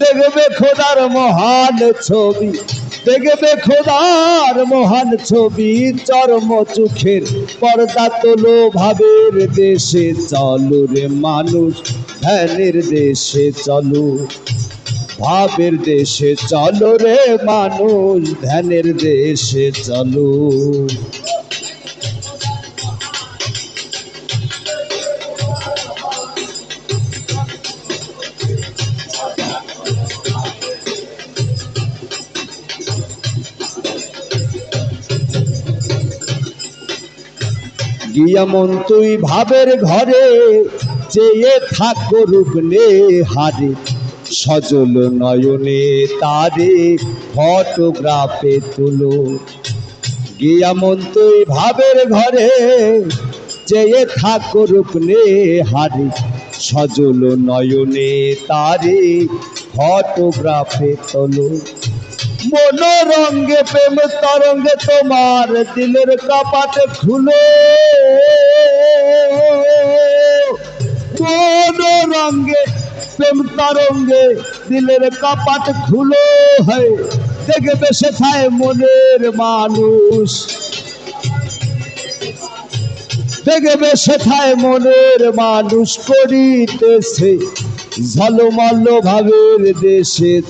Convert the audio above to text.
দেখবে খোদার মহান ছবি, দেখবে খোদার মহান ছবি, চর্ম চোখের পর্দা তোলো ভাবের দেশে চলো রে মানুষ, ধ্যানের দেশে চলো, ভাবের দেশে চলো রে মানুষ, ধ্যানের দেশে চলো। গিয়া মন তুই ভাবের ঘরে চেয়ে থাকো রুগ্নে হারে। সজল নয়নে তারে ফটোগ্রাফে তুলো। গিয়া মন তুই ভাবের ঘরে চেয়ে থাকো রুগ্নে হারে। সজল নয়নে তারে ফটোগ্রাফে তোলো। মনোরঙ্গে প্রেম তরঙ্গে তোমার দিলের কপাট খুলো। মনোরঙ্গে প্রেম তরঙ্গে দিলের কপাট খুলো হয়। দেখবে সেথায় মনের মানুষ। দেখবে সেথায় মনের মানুষ করিতেছে ঝলমল ভাবের দেশে।